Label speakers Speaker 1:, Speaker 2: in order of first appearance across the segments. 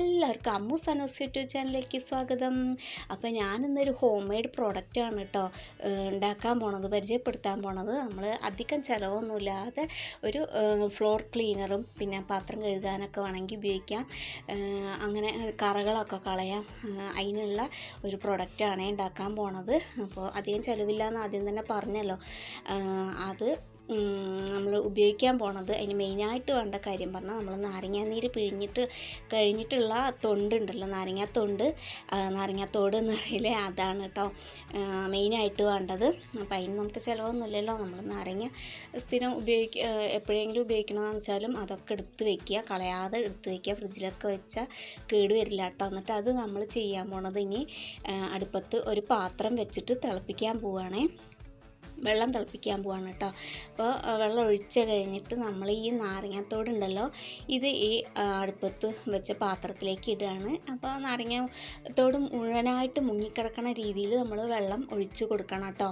Speaker 1: എല്ലാവർക്കും അമ്മു സനോസ് യൂട്യൂബ് ചാനലിലേക്ക് സ്വാഗതം. അപ്പോൾ ഞാനിന്നൊരു ഹോം മെയ്ഡ് പ്രോഡക്റ്റാണ് കേട്ടോ ഉണ്ടാക്കാൻ പോണത് പരിചയപ്പെടുത്താൻ പോണത്. നമ്മൾ അധികം ചിലവൊന്നുമില്ലാതെ ഒരു ഫ്ലോർ ക്ലീനറും പിന്നെ പാത്രം കഴുകാനൊക്കെ വേണമെങ്കിൽ ഉപയോഗിക്കാം. അങ്ങനെ കറകളൊക്കെ കളയാം. അതിനുള്ള ഒരു പ്രൊഡക്റ്റാണ് ഉണ്ടാക്കാൻ പോണത്. അപ്പോൾ അധികം ചിലവില്ലാന്ന് ആദ്യം തന്നെ പറഞ്ഞല്ലോ. അത് നമ്മൾ ഉപയോഗിക്കാൻ പോണത് അതിന് മെയിനായിട്ട് വേണ്ട കാര്യം പറഞ്ഞാൽ നമ്മൾ നാരങ്ങാനീര് പിഴിഞ്ഞിട്ട് കഴിഞ്ഞിട്ടുള്ള തൊണ്ടുണ്ടല്ലോ നാരങ്ങാത്തൊണ്ട്. നാരങ്ങാത്തോട് എന്ന് പറയില്ലേ അതാണ് കേട്ടോ മെയിനായിട്ട് വേണ്ടത്. അപ്പോൾ അതിന് നമുക്ക് ചിലവൊന്നുമില്ലല്ലോ നമ്മൾ നാരങ്ങ സ്ഥിരം ഉപയോഗിക്ക എപ്പോഴെങ്കിലും ഉപയോഗിക്കണമെന്ന് വെച്ചാലും അതൊക്കെ എടുത്ത് വെക്കുക കളയാതെ എടുത്ത് വെക്കുക ഫ്രിഡ്ജിലൊക്കെ വെച്ചാൽ കേട് വരില്ല കേട്ടോ എന്നിട്ട് അത് നമ്മൾ ചെയ്യാൻ പോണത് ഇനി അടുപ്പത്ത് ഒരു പാത്രം വെച്ചിട്ട് തിളപ്പിക്കാൻ പോവുകയാണേ വെള്ളം തിളപ്പിക്കാൻ പോവാണ് കേട്ടോ. അപ്പോൾ വെള്ളം ഒഴിച്ച് കഴിഞ്ഞിട്ട് നമ്മൾ ഈ നാരങ്ങാത്തോടുണ്ടല്ലോ ഇത് ഈ അടുപ്പത്ത് വെച്ച പാത്രത്തിലേക്ക് ഇടുകയാണ്. അപ്പോൾ നാരങ്ങാത്തോട് മുഴുവനായിട്ട് മുങ്ങിക്കിടക്കണ രീതിയിൽ നമ്മൾ വെള്ളം ഒഴിച്ച് കൊടുക്കണം കേട്ടോ.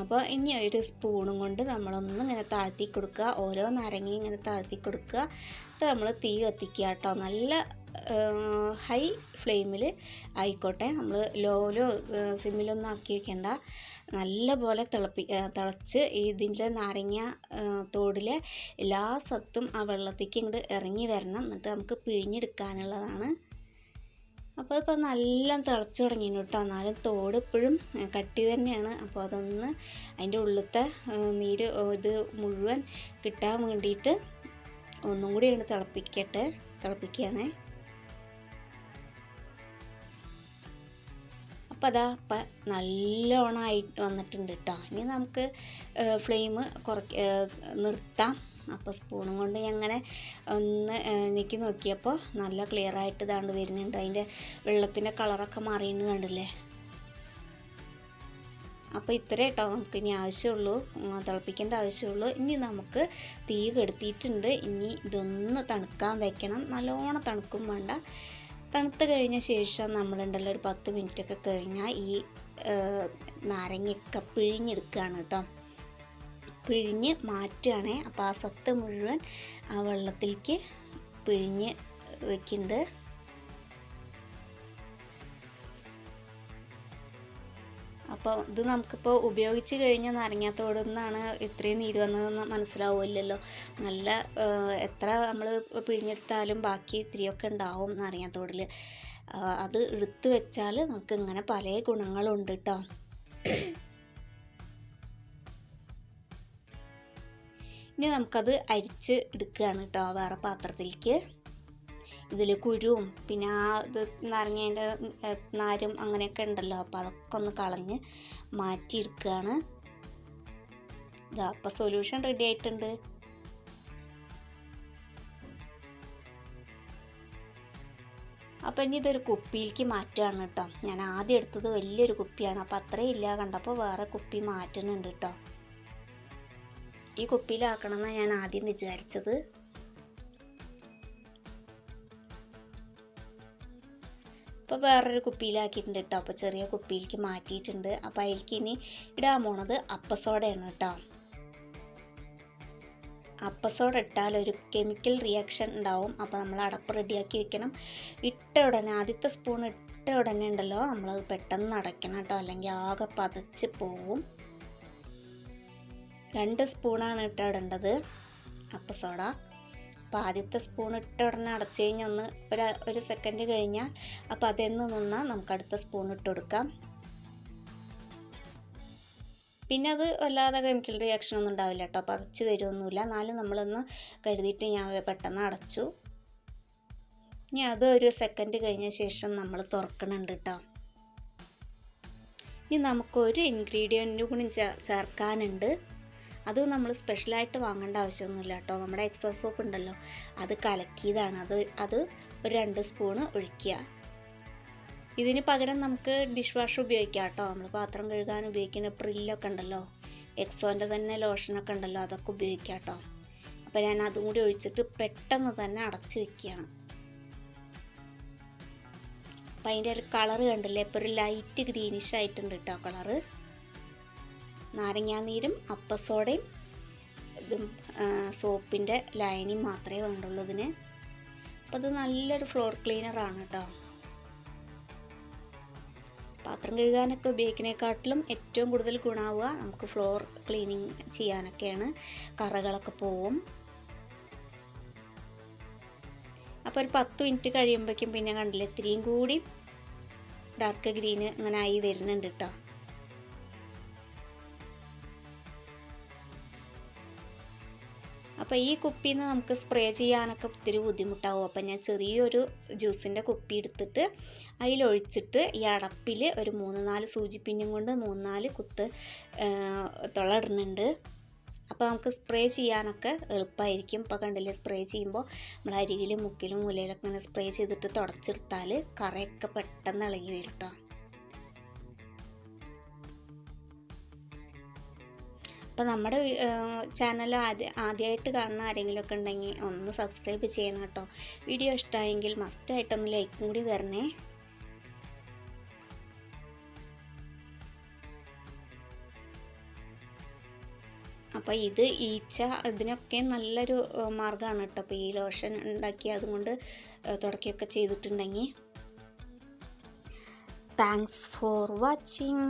Speaker 1: അപ്പോൾ ഇനി ഒരു സ്പൂണും കൊണ്ട് നമ്മളൊന്ന് ഇങ്ങനെ താഴ്ത്തി കൊടുക്കുക. ഓരോ നാരങ്ങയും ഇങ്ങനെ താഴ്ത്തി കൊടുക്കുക. എന്നിട്ട് നമ്മൾ തീ കത്തിക്കുക കേട്ടോ. നല്ല ഹൈ ഫ്ലെയിമിൽ ആയിക്കോട്ടെ. നമ്മൾ ലോയിലോ സിമ്മിലൊന്നും ആക്കി വെക്കേണ്ട. നല്ല പോലെ തിളപ്പി തിളച്ച് ഇതിന്റെ നാരങ്ങ തോടിലെ എല്ലാ സത്തും ആ വെള്ളത്തേക്ക് ഇങ്ങോട്ട് ഇറങ്ങി വരണം. എന്നിട്ട് നമുക്ക് പിഴിഞ്ഞെടുക്കാനുള്ളതാണ്. അപ്പോൾ ഇപ്പോൾ നല്ല തിളച്ച് തുടങ്ങി കേട്ടോ. എന്നാലും തോട് ഇപ്പോഴും കട്ടി തന്നെയാണ്. അപ്പോൾ അതൊന്ന് അതിന്റെ ഉള്ളിലത്തെ നീര് ഇത് മുഴുവൻ കിട്ടാൻ വേണ്ടിയിട്ട് ഒന്നും കൂടി ഒന്ന് തിളപ്പിക്കട്ടെ തിളപ്പിക്കുകയാണേ. അപ്പോൾ അതാ ഇപ്പം നല്ലോണം ആയി വന്നിട്ടുണ്ട് കേട്ടോ ഇനി നമുക്ക് ഫ്ലെയിം കുറയ്ക്ക നിർത്താം. അപ്പോൾ സ്പൂണും കൊണ്ട് ഞങ്ങനെ ഒന്ന് എനിക്ക് നോക്കിയപ്പോൾ നല്ല ക്ലിയർ ആയിട്ട് ഇതാണ്ട് വരുന്നുണ്ട്. അതിന്റെ വെള്ളത്തിന്റെ കളറൊക്കെ മാറിയെന്ന് കണ്ടില്ലേ? അപ്പോൾ ഇത്ര കേട്ടോ നമുക്ക് ഇനി ആവശ്യമുള്ളൂ തിളപ്പിക്കേണ്ട ആവശ്യമുള്ളൂ ഇനി നമുക്ക് തീ കെടുത്തിയിട്ടുണ്ട്. ഇനി ഇതൊന്ന് തണുക്കാൻ വെക്കണം. നല്ലോണം തണുക്കും വേണ്ട. തണുത്ത് കഴിഞ്ഞ ശേഷം നമ്മളുണ്ടല്ലോ ഒരു പത്ത് മിനിറ്റൊക്കെ കഴിഞ്ഞാൽ ഈ നാരങ്ങയൊക്കെ പിഴിഞ്ഞെടുക്കുകയാണ് കേട്ടോ. പിഴിഞ്ഞ് മാറ്റുകയാണേ. അപ്പോൾ ആ സത്ത് മുഴുവൻ ആ വെള്ളത്തിലേക്ക് പിഴിഞ്ഞ് വെക്കുന്നുണ്ട് അപ്പോൾ ഇത് നമുക്കിപ്പോൾ ഉപയോഗിച്ച് കഴിഞ്ഞ നാരങ്ങാത്തോട് നിന്നാണ് ഇത്രയും നീര് വന്നതെന്ന് മനസ്സിലാവില്ലല്ലോ നല്ല എത്ര നമ്മൾ പിഴിഞ്ഞെടുത്താലും ബാക്കി ഇത്തിരിയൊക്കെ ഉണ്ടാവും നാരങ്ങാത്തോടിൽ അത് എടുത്ത് വെച്ചാൽ നമുക്ക് ഇങ്ങനെ പല ഗുണങ്ങളുണ്ട് കേട്ടോ ഇനി നമുക്കത് അരിച്ച് എടുക്കുകയാണ് കേട്ടോ വേറെ പാത്രത്തിലേക്ക്. ഇതിൽ കുരുവും പിന്നെ ആ ഇത് നാരങ്ങേന്റെ നാരും അങ്ങനെയൊക്കെ ഉണ്ടല്ലോ. അപ്പോൾ അതൊക്കെ ഒന്ന് കളഞ്ഞ് മാറ്റിയെടുക്കുകയാണ് ഇതാ അപ്പോൾ സൊല്യൂഷൻ റെഡി ആയിട്ടുണ്ട്. അപ്പോൾ ഇനി ഇതൊരു കുപ്പിയിലേക്ക് മാറ്റുകയാണ് കേട്ടോ. ഞാൻ ആദ്യം എടുത്തത് വലിയൊരു കുപ്പിയാണ്. അപ്പോൾ അത്രയും ഇല്ല കണ്ടപ്പോൾ വേറെ കുപ്പി മാറ്റുന്നുണ്ട് കേട്ടോ. ഈ കുപ്പിയിലാക്കണമെന്നാണ് ഞാൻ ആദ്യം വിചാരിച്ചത്. അപ്പോൾ വേറൊരു കുപ്പിയിലാക്കിയിട്ടുണ്ട് കേട്ടോ അപ്പോൾ ചെറിയ കുപ്പിയിലേക്ക് മാറ്റിയിട്ടുണ്ട്. അപ്പോൾ അതിലേക്ക് ഇനി ഇടാൻ പോണത് അപ്പസോഡയാണ് കേട്ടോ അപ്പസോഡ ഇട്ടാൽ ഒരു കെമിക്കൽ റിയാക്ഷൻ ഉണ്ടാവും. അപ്പോൾ നമ്മൾ അടപ്പ് റെഡിയാക്കി വെക്കണം. ഇട്ട ഉടനെ ആദ്യത്തെ സ്പൂൺ ഇട്ട ഉടനെ ഉണ്ടല്ലോ നമ്മളത് പെട്ടെന്ന് അടയ്ക്കണം കേട്ടോ അല്ലെങ്കിൽ ആകെ പതച്ച് പോവും. രണ്ട് സ്പൂണാണ് ഇട്ടിടേണ്ടത് അപ്പസോഡ. അപ്പോൾ ആദ്യത്തെ സ്പൂൺ ഇട്ട ഉടനെ അടച്ചു കഴിഞ്ഞാൽ ഒന്ന് ഒരു ഒരു സെക്കൻഡ് കഴിഞ്ഞാൽ അപ്പോൾ അതെന്ന് നിന്നാൽ നമുക്ക് അടുത്ത സ്പൂൺ ഇട്ട് കൊടുക്കാം. പിന്നെ അത് വല്ലാതെ കെമിക്കൽ റിയാക്ഷൻ ഒന്നും ഉണ്ടാവില്ല കേട്ടോ. അപ്പോൾ അടച്ച് വരുമൊന്നുമില്ല എന്നാലും നമ്മളൊന്ന് കരുതിയിട്ട് ഞാൻ പെട്ടെന്ന് അടച്ചു. ഇനി അത് ഒരു സെക്കൻഡ് കഴിഞ്ഞ ശേഷം നമ്മൾ തുറക്കണുണ്ട് കേട്ടോ. ഇനി നമുക്കൊരു ഇൻഗ്രീഡിയന്റും കൂടി ചേർക്കാനുണ്ട്. അത് നമ്മൾ സ്പെഷ്യലായിട്ട് വാങ്ങേണ്ട ആവശ്യമൊന്നുമില്ല കേട്ടോ. നമ്മുടെ എക്സോ സോപ്പ് ഉണ്ടല്ലോ. അത് കലക്കിയതാണ്. അത് അത് ഒരു രണ്ട് സ്പൂണ് ഒഴിക്കുക. ഇതിന് പകരം നമുക്ക് ഡിഷ് വാഷ് ഉപയോഗിക്കാം കേട്ടോ. നമ്മൾ പാത്രം കഴുകാൻ ഉപയോഗിക്കുന്ന പ്രില്ലൊക്കെ ഉണ്ടല്ലോ. എക്സോന്റെ തന്നെ ലോഷനൊക്കെ ഉണ്ടല്ലോ. അതൊക്കെ ഉപയോഗിക്കാം കേട്ടോ. അപ്പോൾ ഞാൻ അതും കൂടി ഒഴിച്ചിട്ട് പെട്ടെന്ന് തന്നെ അടച്ച് വെക്കുകയാണ്. അപ്പം അതിന്റെ ഒരു കളറ് കണ്ടില്ലേ? ഇപ്പോൾ ഒരു ലൈറ്റ് ഗ്രീനിഷ് ആയിട്ടുണ്ട് കേട്ടോ കളറ് നാരങ്ങാനീരും അപ്പസോടയും ഇതും സോപ്പിന്റെ ലൈനിങ് മാത്രമേ വേണ്ടുള്ളൂ ഇതിന്. അപ്പോൾ അത് നല്ലൊരു ഫ്ലോർ ക്ലീനറാണ് കേട്ടോ പാത്രം കഴുകാനൊക്കെ ഉപയോഗിക്കുന്നതിനെക്കാട്ടിലും ഏറ്റവും കൂടുതൽ ഗുണാവുക നമുക്ക് ഫ്ലോർ ക്ലീനിങ് ചെയ്യാനൊക്കെയാണ്. കറകളൊക്കെ പോവും. അപ്പോൾ ഒരു പത്ത് മിനിറ്റ് കഴിയുമ്പോഴേക്കും പിന്നെ കണ്ടില്ല ഇത്രയും കൂടി ഡാർക്ക് ഗ്രീന് ഇങ്ങനെ ആയി വരുന്നുണ്ട് കേട്ടോ അപ്പോൾ ഈ കുപ്പിയിൽ നിന്ന് നമുക്ക് സ്പ്രേ ചെയ്യാനൊക്കെ ഒത്തിരി ബുദ്ധിമുട്ടാവും. അപ്പോൾ ഞാൻ ചെറിയൊരു ജ്യൂസിന്റെ കുപ്പി എടുത്തിട്ട് അതിലൊഴിച്ചിട്ട് ഈ അടപ്പിൽ ഒരു മൂന്ന് നാല് സൂചിപ്പിന്നും കൊണ്ട് മൂന്ന് നാല് കുത്ത് തുളയിടുന്നുണ്ട് അപ്പോൾ നമുക്ക് സ്പ്രേ ചെയ്യാനൊക്കെ എളുപ്പമായിരിക്കും ഇപ്പോൾ കണ്ടില്ലേ സ്പ്രേ ചെയ്യുമ്പോൾ നമ്മൾ അരികിലും മുക്കിലും മൂലയിലൊക്കെ ഇങ്ങനെ സ്പ്രേ ചെയ്തിട്ട് തുടച്ചെടുത്താൽ കറയൊക്കെ പെട്ടെന്ന് ഇളകി വരും കേട്ടോ അപ്പോൾ നമ്മുടെ ചാനൽ ആദ്യ ആദ്യമായിട്ട് കാണുന്ന ആരെങ്കിലുമൊക്കെ ഉണ്ടെങ്കിൽ ഒന്ന് സബ്സ്ക്രൈബ് ചെയ്യണം കേട്ടോ. വീഡിയോ ഇഷ്ടമായെങ്കിൽ മസ്റ്റായിട്ടൊന്ന് ലൈക്കും കൂടി തരണേ. അപ്പോൾ ഇത് ഈച്ച ഇതിനൊക്കെ നല്ലൊരു മാർഗമാണ് കേട്ടോ. അപ്പോൾ ഈ ലോഷൻ ഉണ്ടാക്കി അതുകൊണ്ട് തുടക്കുകയൊക്കെ ചെയ്തിട്ടുണ്ടെങ്കിൽ താങ്ക്സ് ഫോർ വാച്ചിങ്